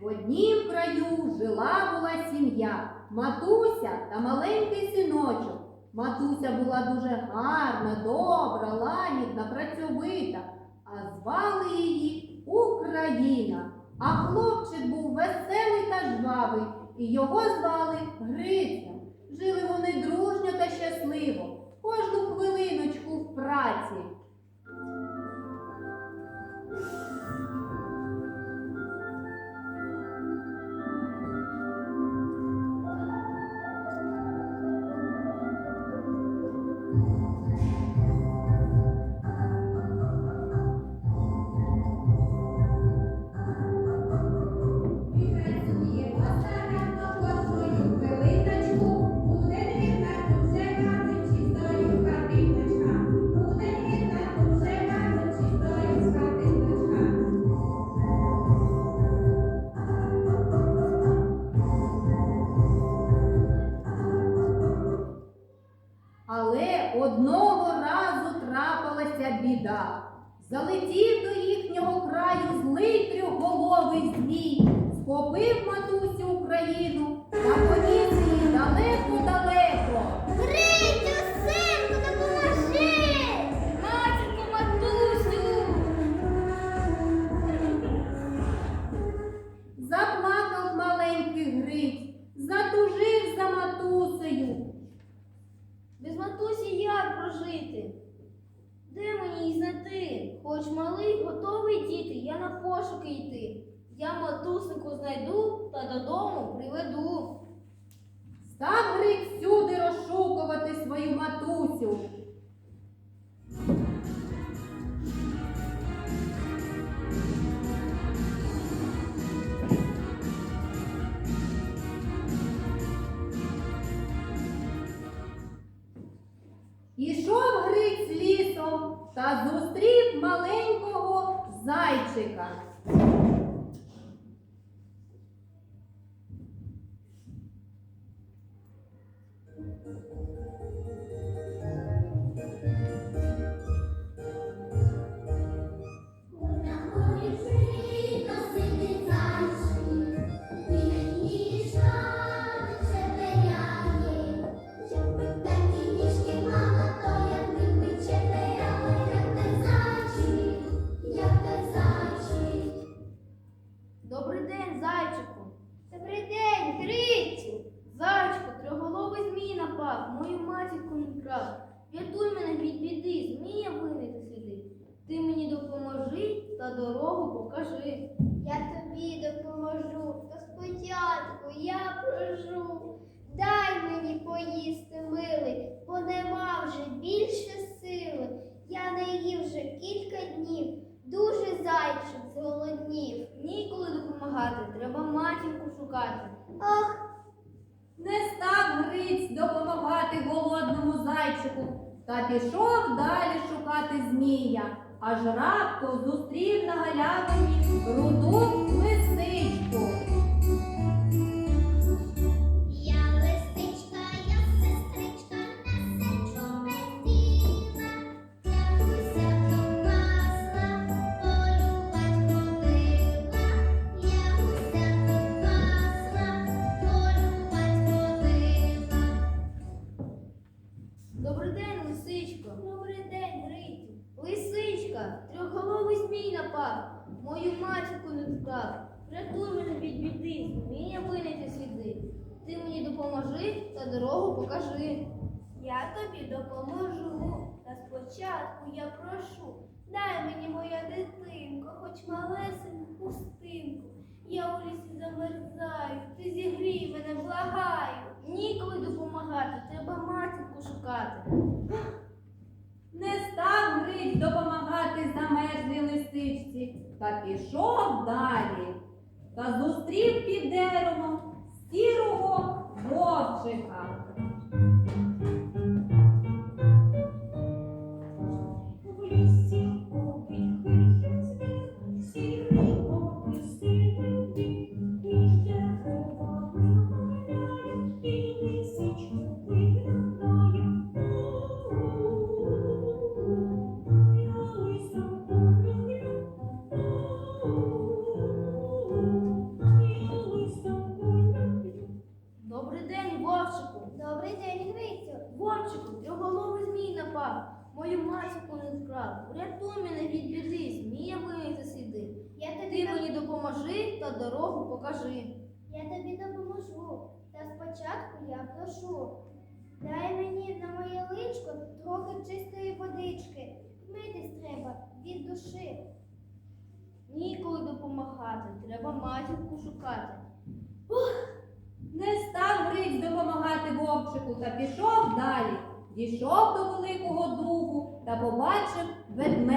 В однім краю жила була сім'я, матуся та маленький синочок. Матуся була дуже гарна, добра, лагідна, працьовита, а звали її Україна. А хлопчик був веселий та жвавий, і його звали Грицем. Але одного разу трапилася біда. Залетів до їхнього краю злий трьохголовий змій, схопив матусю Україну та поніс її далеко-далеко. Поїсти, милий, бо нема вже більше сили. Я не їв вже кілька днів, дуже зайчик зголоднів. Ніколи допомагати, треба матінку шукати. Ах, Не став Гриць допомагати голодному зайчику та пішов далі шукати змія. Аж раптом зустрів на галявині руду лисичку. Спочатку я прошу, дай мені моя дитинко, хоч малесеньку хустинку. Я у лісі замерзаю, ти зігрій мене, благаю. Ніколи допомагати, треба матінку шукати. Не став Гриць допомагати замерзлій лисичці та пішов далі. Та зустрів під деревом прошу. Дай мені на моє личко трохи чистої водички. Митись треба від душі. Ніколи допомагати, треба матінку шукати. Не став Гриць допомагати вовчику та пішов далі. Дійшов до великого дубу та побачив ведмедика.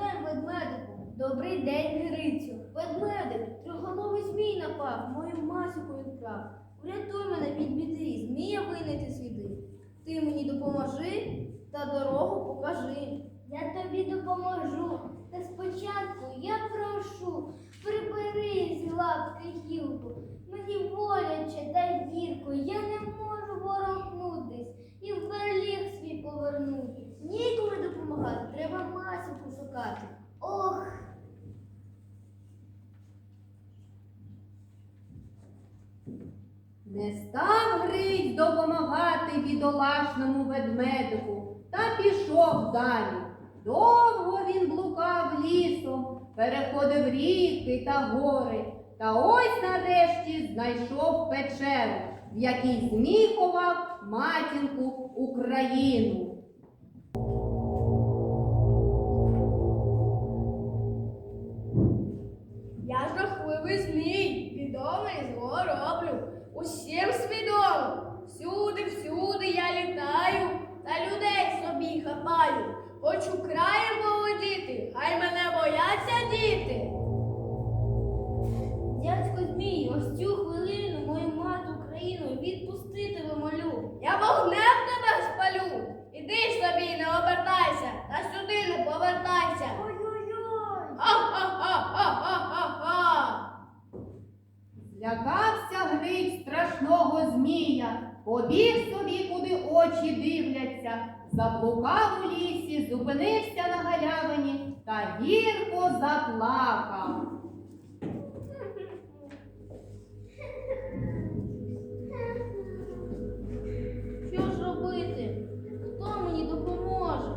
День, ведмедику. Добрий день, Грицю. Ведмедик, трьохголовий змій напав, мою масіку відправ. Врятуй мене від біди, змія винайти сліди. Ти мені допоможи та дорогу покажи. Я тобі допоможу. Та спочатку я прошу, прибери з лапки гілку. Мені боляче та гірко, я не можу ворохнутись і в берліг свій повернутись. Ніколи допомагати, треба масіку шукати. Ох, Не став Гриць допомагати бідолашному ведмедику та пішов далі. Довго він блукав лісом, переходив ріки та гори, та ось нарешті знайшов печеру, в якій зміхував матінку Україну. Побіг собі, куди очі дивляться, заблукав у лісі, зупинився на галявині та гірко заплакав. Що ж робити? Хто мені допоможе?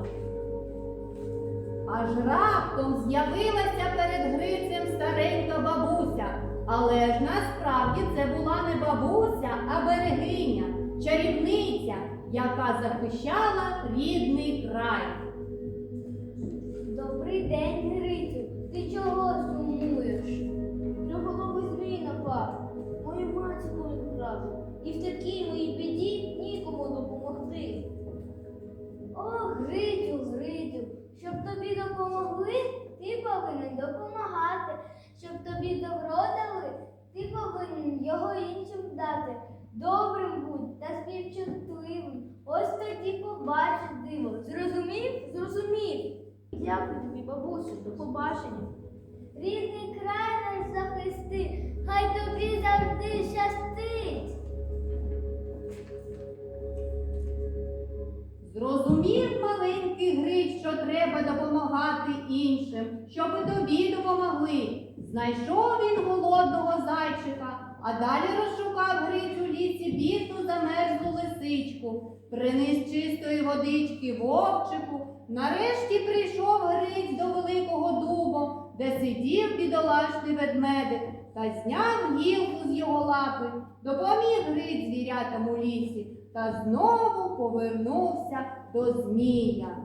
Аж раптом з'явилася перед Грицем старенька бабуся. Але ж насправді це була не бабуся, а берегиня, чарівниця, яка захищала рідний край. Добрий день, Грицю. Ти чого сумуєш? Трьохголовий змій напав, мою матіку відправ. І в такій моїй біді нікому допомогти. Ох, Грицю, Грицю, щоб тобі допомогли, ти повинен допомагати. Щоб тобі добро дали, ти повинен його іншим дати. Добрим будь та співчутливим. Ось тоді побачиш диво. Зрозумів? Зрозумів. Дякую тобі, бабусю, до побачення. Рідний край наш захисти, хай тобі завжди щастить. Зрозумів маленький Гриць, що треба допомагати іншим, щоб і тобі допомогли. Знайшов він голодного зайчика, а далі розшукав Гриць у лісі бідну замерзлу лисичку, приніс чистої водички вовчику. Нарешті прийшов Гриць до великого дуба, де сидів бідолашний ведмедик, та зняв гілку з його лапи, допоміг Гриць звірятам у лісі та знову повернувся до змія.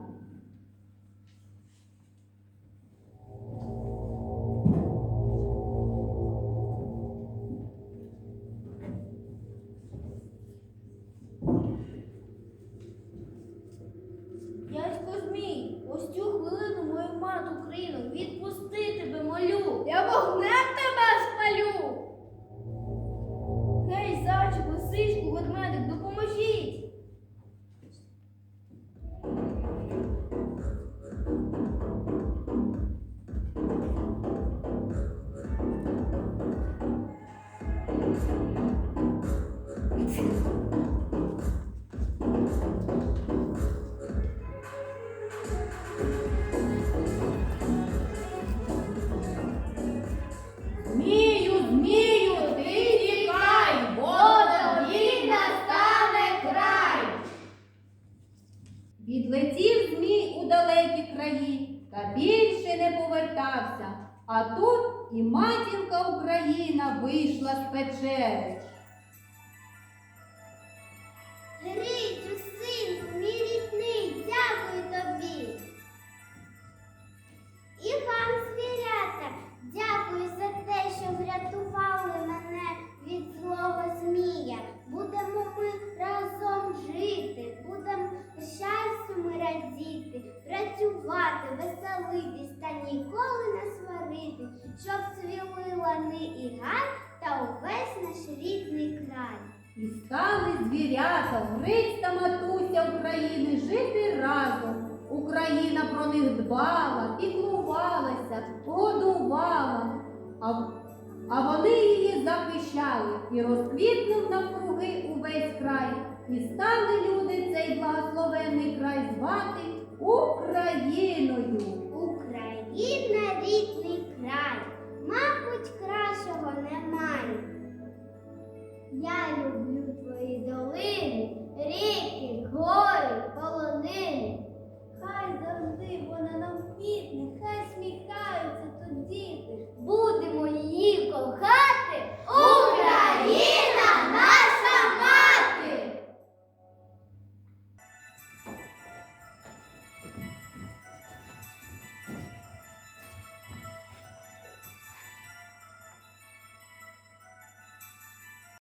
Матінка Україна вийшла з печери. Грицю, синку, мій рідний, дякую тобі. І вам, звірята, дякую за те, що врятували мене від злого змія. Будемо ми разом жити, будемо щастю радіти, працювати, веселитись щоб цвіли лани і гай та увесь наш рідний край. І стали звірята, Гриць та матуся України жити разом. Україна про них дбала, піклувалася, годувала, а, а вони її захищали і розквітнув навкруги увесь край. І стали люди цей благословенний край звати Україною. Україна рідний край, мабуть, кращого немає. Я люблю твої долини, ріки, гори, полонини. Хай завжди